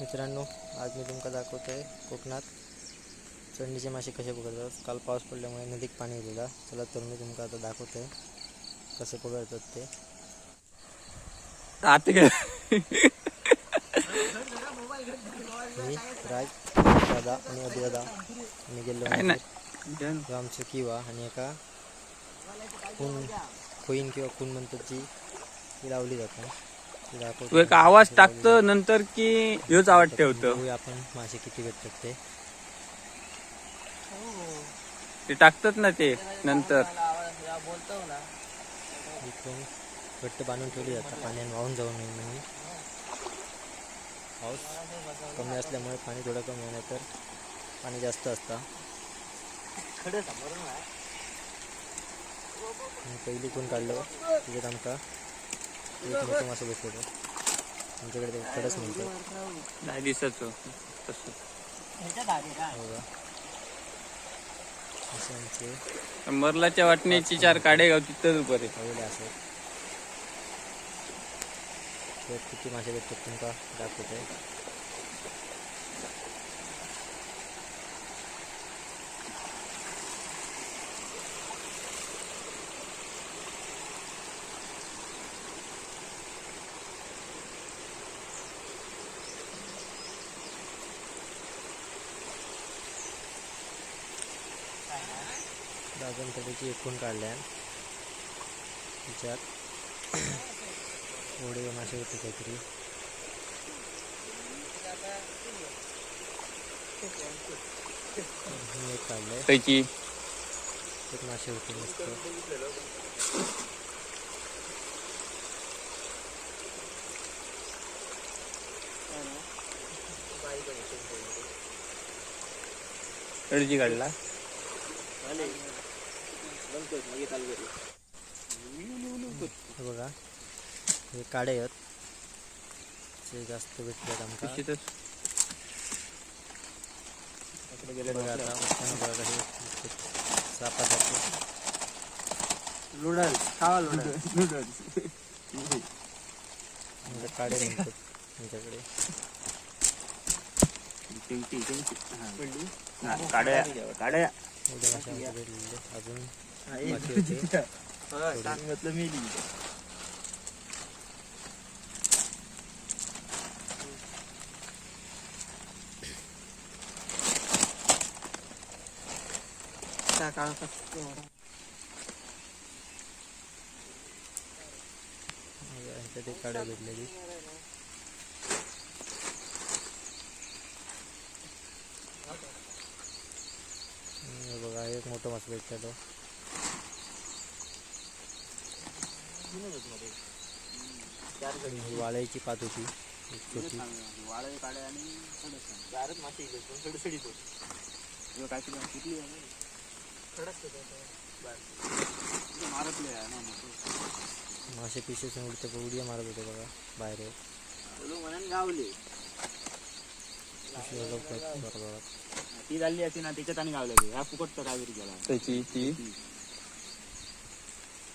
मित्रांनो आज मी तुमका दाखवतोय कोकणात चंडीचे मासे कसे पकडतात काल पाऊस पडल्यामुळे नदीत पाणी येलेला चला तर मी तुमका आता दाखवतोय कसे पकडतात ते. आता मी राज दादा आणि अभिदादा आणि गेलो ह्यो आमचं किवा आणि एका खून खोईन किंवा खून म्हणतात जी ती लावली जाते. ती एक आवाज टाकतो नंतर की ह्योच आवाज ठेवतो बघूया आपण मासे किती भेटतात ते. ते टाकतात ना ते नंतर. घट्ट बांधून ठेवली जातात पाण्याने वाहून जाऊ नये म्हणून. पाऊस कमी असल्यामुळे पाणी थोडं कमी होणार तर पाणी जास्त असतं. पहिली कोण काढलं? त्याच्यात आमका एक आमच्याकडे ते कडच म्हणतात नाही दिसत हो. तसं. मरलाच्या वाटण्याची चार काडे गाव तिथंच उभं हवेले असत किती मासे भेटतात तुमका दाखवतोय. दादन त्याची एकूण काढल्या. त्याच्यात एवढे मासे होते काहीतरी. एक काढलंय. त्याची एक मासे होते मस्त. हे बघा हे काडे आहेत. ते जास्त भेटतात आमका. निश्चितच बघा आता बघा कसे सापासारखे. लुडल खावा लुडल लुडल म्हणजे काडे म्हणतात आमच्याकडे. काड्या काड्या. अजून. बाकी होते. सांगितलं मी यांच्या ते काड्या भेटलेली. बघा एक मोठं मासे भेटलं ही वाळ्याची पात होती. एक छोटी. मासे पिशे उडते उड्या मारत होते बघा बाहेर. गावले पिशव्या लवकर बरोबर ती झाली असती ना त्याच्यात आणि गावलं ह्या फुकटचं काय तरी गेला त्याची ती.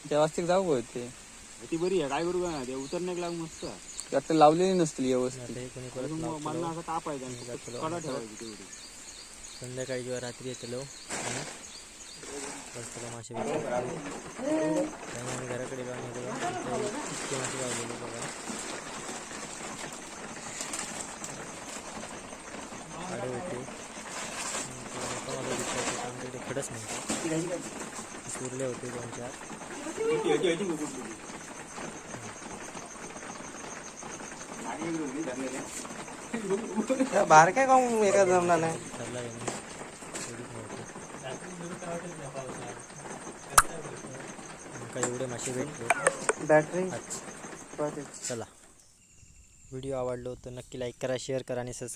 त्या वाजता जाऊ गं ते. ती बरी आहे काय करू का ते उतरण्याक लागू मस्त. ती आता लावलेली नसतील व्यवस्थित. मला असा ताप आहे. कडा ठेवायची तेवढी. संध्याकाळी किंवा रात्री येतलो. आणि बस त्याला मासे त्यामुळे घराकडे जाऊन येतो. इतके मासे लावलेले बघा. काढे होते. मला नाही सुरले होते दोन चार. बाहेर काय काम एका जमणार नाही? एवढे मासे भेटले? बॅटरी? चला. व्हिडिओ आवडलो तर नक्की लाईक करा शेअर करा आणि सबस्क्राईब